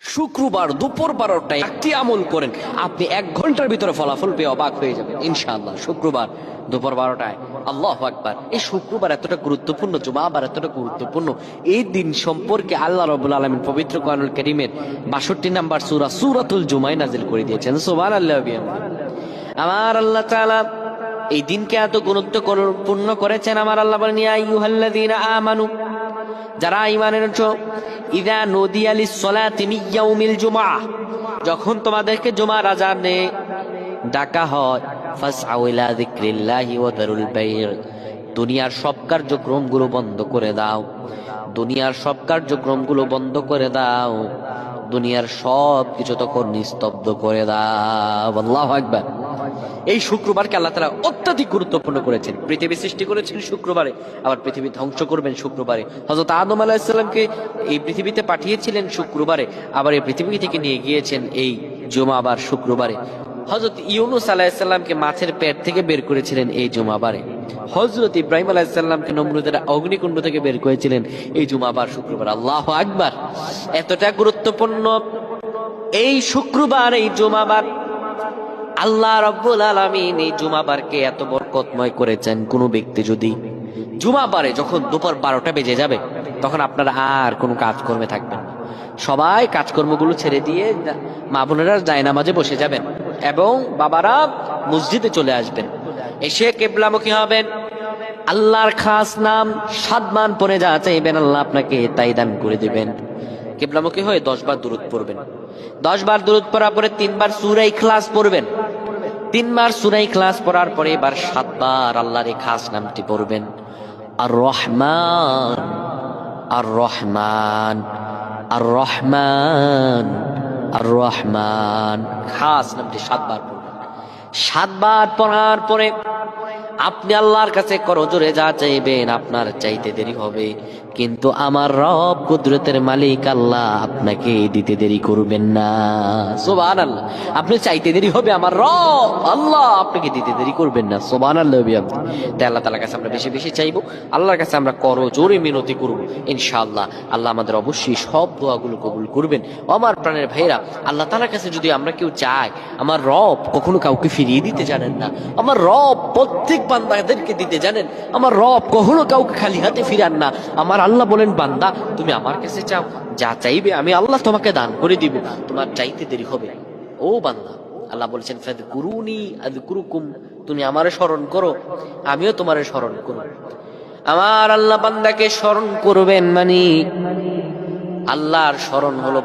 শুক্রবার দুপুর বারোটায় একটি আমল করেন। আপনি এক ঘণ্টার ভিতরে ফলাফল পেয়ে অবাক হয়ে যাবেন। ইনশাআল্লাহ, শুক্রবার দুপুর বারোটায়। আল্লাহ আকবার। এই শুক্রবার এতটা গুরুত্বপূর্ণ, জুমাবার এতটা গুরুত্বপূর্ণ, এই দিন সম্পর্কে আল্লাহ রবুল আলমিন পবিত্র কোরআনুল করিমের বাষট্টি নাম্বার সুরা সুরাতুল জুমাই নাজিল করে দিয়েছেন। সোমান আল্লাহ আমার আল্লাহ এই দিনকে এত গুরুত্বপূর্ণ করেছেন। আমার আল্লাহ বলেন আমানু যারা ঈমান এনেছো, ইদা নদিয়া লিস-সালাতি মিন ইয়াউমিল জুমআহ যখন তোমাদেরকে জুমার আজানে ডাকা হয়, ফাসআউ ইলা যিকরিল্লাহি ওয়া দারুল বাইর, দুনিয়ার সব কার্যক্রমগুলো বন্ধ করে দাও, দুনিয়ার সব কার্যক্রমগুলো বন্ধ করে দাও, দুনিয়ার সব কিছু তখন নিস্তব্ধ করে দাও, আল্লাহু আকবার। এই শুক্রবারকে আল্লাহ তারা অত্যাধিক গুরুত্বপূর্ণ করেছেন। পৃথিবী সৃষ্টি করেছেন শুক্রবারে, আবার পৃথিবী ধ্বংস করবেন শুক্রবারে। হজরত আদম আলাহিসাল্লামকে এই পৃথিবীতে পাঠিয়েছিলেন শুক্রবারে, আবার এই পৃথিবী থেকে নিয়ে গিয়েছেন এই জুমাবার শুক্রবারে। হজরত ইউনুস আলাহিসাল্লামকে মাছের পেট থেকে বের করেছিলেন এই জুমাবারে। হজরত ইব্রাহিম আলাহিসাল্লামকে নমরুদের অগ্নিকুণ্ড থেকে বের করেছিলেন এই জুমাবার শুক্রবার। আল্লাহ আকবার! এতটা গুরুত্বপূর্ণ এই শুক্রবার, এই জুমাবার আল্লাহ রব্বুল আলমিন এই জুমাবারকে এত বরকতময় করেছেন, কোনো ব্যক্তি যদি জুমাবারে যখন দুপুর বারোটা বেজে যাবে, তখন আপনারা আর কোনো কাজকর্মে থাকবেন না। সবাই কাজকর্মগুলো ছেড়ে দিয়ে মা বোনেরা জায়নামাজে বসে যাবেন এবং বাবারা মসজিদে চলে আসবেন। এসে কেবলামুখী হবেন। আল্লাহর খাস নাম সাদমান পরে যা চাইবেন, আল্লাহ আপনাকে তাই দান করে দিবেন। কেবলামুখী হয়ে দশ বার দূরত পড়বেন। দশ বার দূরত পড়ার পরে তিনবার সুরাই ক্লাস পড়বেন। তিনবার সুরাই ক্লাস পড়ার পরে এবার সাতবার আল্লাহর এই খাস নামটি পড়বেন। আর রহমান আর রহমান আর রহমান আর রহমান খাস নামটি সাতবার পড়বেন। সাতবার পড়ার পরে আপনি আল্লাহর কাছে করজোরে যা চাইবেন আপনার চাইতে দেরি হবে। কিন্তু আমার রব কুদরতের মালিক আল্লাহ আপনাকে দিতে দেরি করবেন না। সোবান আল্লাহ আপনি চাইতে দেরি হবে আমার রব। আল্লাহ আপনাকে দিতে দেরি করবেন না। সোবান আল্লাহ তাই আল্লাহ তালার কাছে আমরা বেশি বেশি চাইব। আল্লাহর কাছে আমরা করো জোরে মিনতি করব। ইনশাআল্লাহ আল্লাহ আমাদের অবশ্যই সব দোয়াগুলো কবুল করবেন। আমার প্রাণের ভাইরা আল্লাহ তালার কাছে যদি আমরা কেউ চাই, আমার রব কখনো কাউকে ফিরিয়ে দিতে জানেন না। আমার রব প্রত্যেক বান্দাদেরকে দিতে জানেন। আমার রব কখনো কাউকে খালি হাতে ফিরান না। আমার আল্লাহ বলেন, বান্দা, তুমি আমার কাছে চাও, যা চাইবে আমি আল্লাহ তোমাকে দান করে দিব, তোমার চাইতে দেরি হবে। ও বান্দা, আল্লাহ বলেছেন ফেদ গুরুনি আদ কুরুকুম তুমি আমারে স্মরণ করো, আমিও তোমারে স্মরণ করো আমার আল্লাহ বান্দাকে স্মরণ করবেন মানে আল্লাহর স্মরণ হলো